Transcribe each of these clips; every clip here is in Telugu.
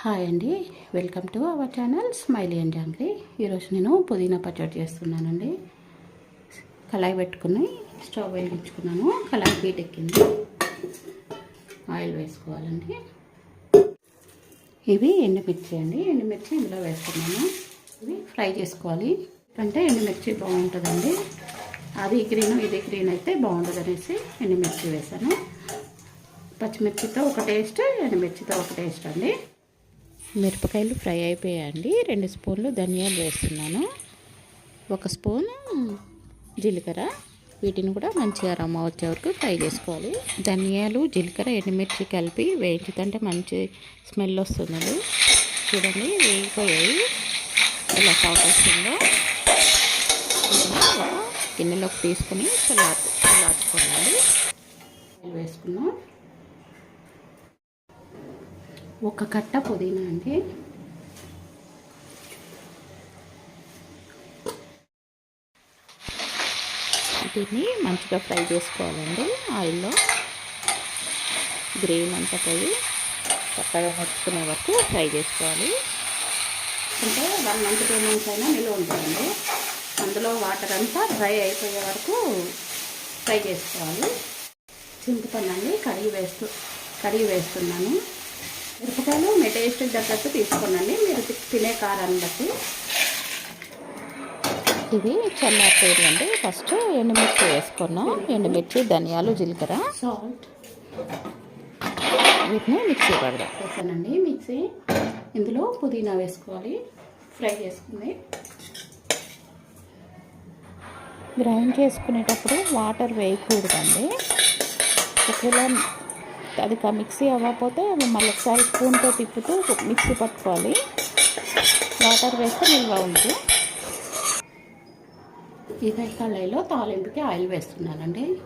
హాయ్ అండి. Welcome to our channel smiley and జాంగ్లీ ఈరోజు నేను పుదీనా పచ్చడి చేస్తున్నానండి. కళాయి పెట్టుకుని స్టవ్ వెలిగించుకున్నాను. కళాయి హీట్ ఎక్కింది. ఆయిల్ వేసుకోవాలండి. ఇవి ఎండుమిర్చి అండి. ఎండుమిర్చి ఇందులో వేసుకున్నాను. ఇవి ఫ్రై చేసుకోవాలి. అంటే ఎండుమిర్చి బాగుంటుందండి. అది గ్రీన్ ఇది గ్రీన్ అయితే బాగుంటుంది అనేసి ఎండుమిర్చి వేసాను పచ్చిమిర్చితో ఒక టేస్ట్ ఎండుమిర్చితో ఒక టేస్ట్ అండి. మిరపకాయలు ఫ్రై అయిపోయాయండి. రెండు స్పూన్లు ధనియాలు వేస్తున్నాను. ఒక స్పూన్ జీలకర్ర. వీటిని కూడా మంచిగా రమ్మ వచ్చే వరకు ఫ్రై చేసుకోవాలి. ధనియాలు జీలకర్ర ఎండుమిర్చి కలిపి వేయించుతుంటే మంచి స్మెల్ వస్తుంది చూడండి వేగిపోయాయి. ఇలా సాఫ్ వస్తుందో? గిన్నెలోకి తీసుకొని చల్లార్చుకోవాలి వేసుకున్నాం ఒక కట్ట పుదీనా అండి. దీన్ని మంచిగా ఫ్రై చేసుకోవాలండి ఆయిల్లో. గ్రేవీ అంతా పోయి చక్కగా ముట్టుకునే వరకు ఫ్రై చేసుకోవాలి. అంటే వన్ మంత్ టూ మంత్స్ అయినా నిల్వ ఉంటుందండి. అందులో వాటర్ అంతా డ్రై అయిపోయే వరకు ఫ్రై చేసుకోవాలి. చింతపండు అండి కడిగి వేస్తూ కడిగి వేస్తున్నాను. మిరపకాయలు మీ టేస్ట్ తగ్గట్టు తీసుకోనండి. మీరు తినే కారాన్ని బట్టి. ఇవి చల్లారిపోయిందండి ఫస్ట్ ఎండుమిర్చి వేసుకున్నాం. ఎండుమిర్చి ధనియాలు జీలకర్ర. సాల్ట్ వీటిని మిక్సీ పడదాం. వేసానండి. మిక్సీ. ఇందులో పుదీనా వేసుకోవాలి. ఫ్రై చేసుకుంది. గ్రైండ్ చేసుకునేటప్పుడు వాటర్ వేయకూడదండి. ఒకవేళ అది మిక్సీ అవ్వకపోతే మళ్ళీ ఒకసారి స్పూన్తో తిప్పుతూ మిక్సీ పట్టుకోవాలి. వాటర్ వేస్తే నిల్వ ఉంది. ఇదే కళాయిలో తాలింపుకి ఆయిల్ వేస్తున్నానండి.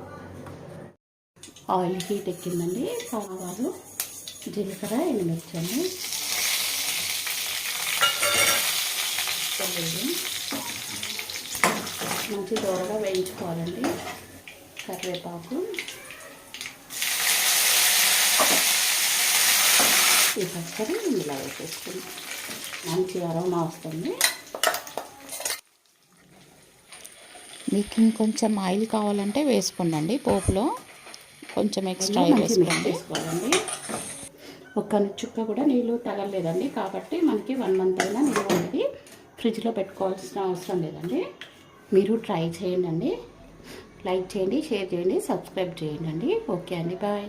ఆయిల్ హీట్ ఎక్కిందండి. ఆవాలు జీలకర్ర ఎండుమిర్చండి. మంచి దూరగా వేయించుకోవాలండి. కరివేపాకు. పచ్చడి ఇలా వేసేసుకుని మంచి అరోమా వస్తుంది. మీకు ఇంకొంచెం ఆయిల్ కావాలంటే వేసుకోండి పోపులో. కొంచెం ఎక్స్ట్రా వేసుకోండి. వేసుకోవాలండి ఒక్క చుక్క కూడా నీళ్ళు తగలలేదండి కాబట్టి మనకి వన్ మంత్ అయినా నిల్వ అనేది ఫ్రిడ్జ్లో పెట్టుకోవాల్సిన అవసరం లేదండి. మీరు ట్రై చేయండి లైక్ చేయండి షేర్ చేయండి సబ్స్క్రైబ్ చేయండి ఓకే అండి బాయ్.